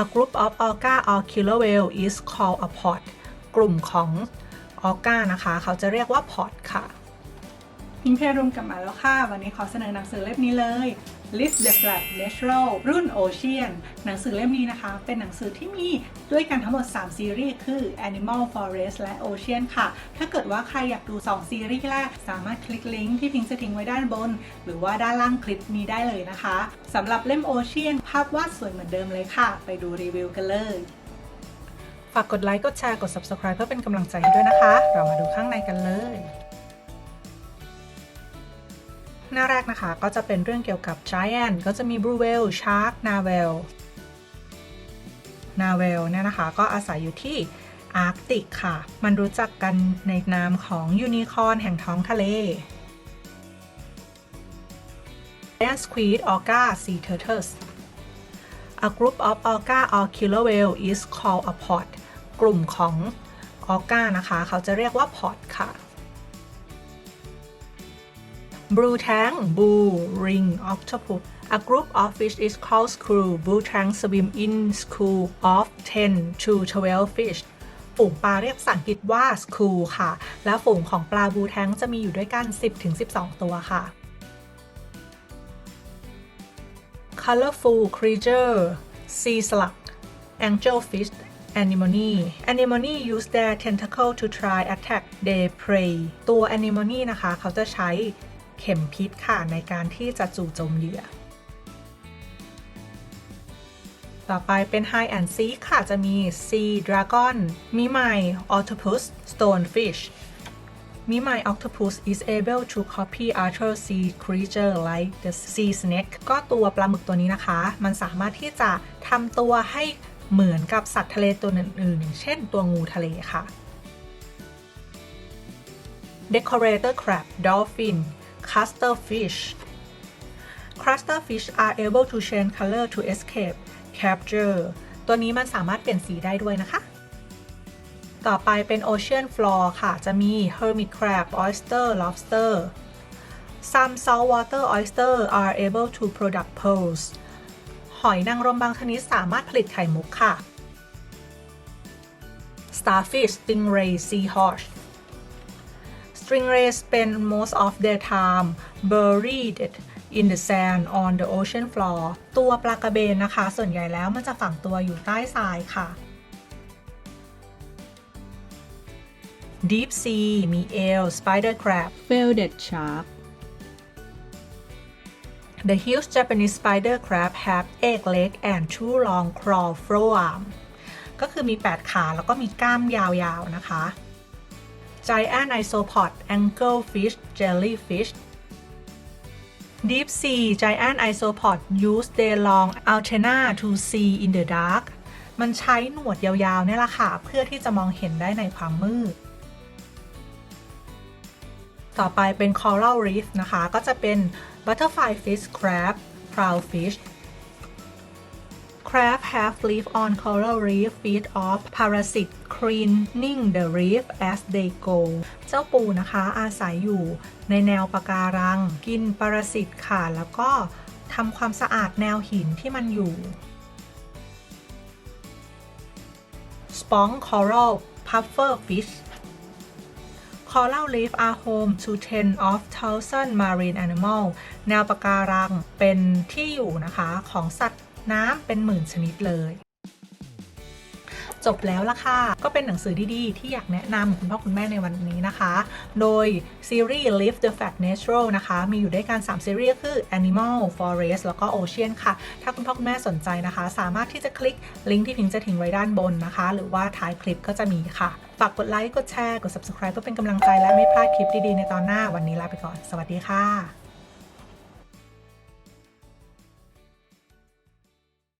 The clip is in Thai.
A group of orca or killer whale is called a pod กลุ่มของออก้านะคะ เขาจะเรียกว่าพอดค่ะพิงเพรุมกลับมาแล้วค่ะ วันนี้ขอเสนอหนังสือเล่มนี้เลย Live the Flat Natural รุ่น Ocean หนังสือเล่มนี้นะคะ เป็นหนังสือที่มีด้วยกันทั้งหมด 3 ซีรีส์ คือ Animal Forest และ Ocean ค่ะ ถ้าเกิดว่าใครอยากดู 2 ซีรีส์แรก สามารถคลิกลิงก์ที่พิงจะทิ้งไว้ด้านบน หรือว่าด้านล่างคลิปนี้ได้เลยนะคะสำหรับเล่ม Ocean ภาพวาดสวยเหมือนเดิมเลยค่ะ ไปดูรีวิวกันเลยฝากกดไลค์ กดแชร์ กด subscribe เพื่อเป็นกำลังใจให้ด้วยนะคะ เรามาดูข้างในกันเลย หน้าแรกนะคะ ก็จะเป็นเรื่องเกี่ยวกับ Giant ก็จะมี Blue Whale Shark Narwhal Narwhal เนี่ยนะคะ ก็อาศัยอยู่ที่อาร์กติกค่ะ มันรู้จักกันในนามของยูนิคอร์นแห่งท้องทะเล Giant Squid Orca Sea Turtles A group of orca or killer whale is called a pod กลุ่มของ orca นะคะ เขาจะเรียกว่า pod ค่ะ Blue Tank Blue Ring Octopus A group of fish is called school Blue Tank swim in school of 10 to 12 fish ฝูงปลาเรียกภาษาอังกฤษว่า school ค่ะ และฝูงของปลาบูแทงจะมีอยู่ด้วยกัน 10-12 ตัวค่ะ colorful creature sea slug angelfish anemone anemone use their tentacle to try attack their prey ตัว anemone นะคะ เขาจะใช้ เข็มพิษค่ะในการที่จะจู่โจมเหยื่อ ต่อไปเป็น high and seek ค่ะ จะมี sea dragon มีไม octopus stonefish มีไม octopus is able to copy other sea creature like the sea snake ก็ตัวปลาหมึกตัวนี้นะคะ มันสามารถที่จะทำตัวให้เหมือนกับสัตว์ทะเลตัวอื่นๆ เช่นตัวงูทะเลค่ะ decorator crab dolphin cuttlefish Clusterfish are able to change color to escape capture ตัวนี้มันสามารถเปลี่ยนสีได้ด้วยนะคะ ต่อไปเป็น Ocean Floor ค่ะ จะมี Hermit Crab Oyster Lobster Some saltwater oyster are able to produce pearls หอยนางรมบางชนิดสามารถผลิตไข่มุกค่ะ Starfish Stingray Seahorse Stingrays spend most of their time buried in the sand on the ocean floor ตัวปลากระเบนนะคะ ส่วนใหญ่แล้วมันจะฝังตัวอยู่ใต้ทรายค่ะ Deep Sea มี eel spider crab Velvet Shark The huge Japanese spider crab have eight legs and two long claw forearm ก็คือมี 8 ขาแล้วก็มีกล้ามยาวๆนะคะ Giant isopod anglefish jellyfish Deep sea giant isopod use their long antenna to see in the dark มันใช้หนวดยาวๆ เนี่ยแหละค่ะ เพื่อที่จะมองเห็นได้ในความมืด ต่อไปเป็น coral reef นะคะ ก็จะเป็น butterfly fish crab clownfish crab have lived on coral reef feed off parasite cleaning the reef as they go เจ้าปูนะคะอาศัยอยู่ในแนวปะการัง กินปรสิตค่ะ แล้วก็ทำความสะอาดแนวหินที่มันอยู่ Spong coral puffer fish Coral reef are home to 10 of thousand marine animal แนวปะการังเป็นที่อยู่นะคะของสัตว์ น้ำเป็นหมื่นชนิดเลย จบแล้วละค่ะ ก็เป็นหนังสือดีๆ ที่อยากแนะนำคุณพ่อคุณแม่ในวันนี้นะคะ โดยซีรีส์ Live the Fact Natural นะคะ มีอยู่ด้วยกัน 3 ซีรีส์คือ Animal Forest แล้วก็ Ocean ค่ะ ถ้าคุณพ่อคุณแม่สนใจนะคะ สามารถที่จะคลิกลิงก์ที่พิงจะทิ้งไว้ด้านบนนะคะ หรือว่าท้ายคลิปก็จะมีค่ะ ฝากกดไลค์ กดแชร์ กด subscribe เพื่อเป็นกำลังใจและไม่พลาดคลิปดีๆ ในตอนหน้า วันนี้ลาไปก่อน สวัสดีค่ะ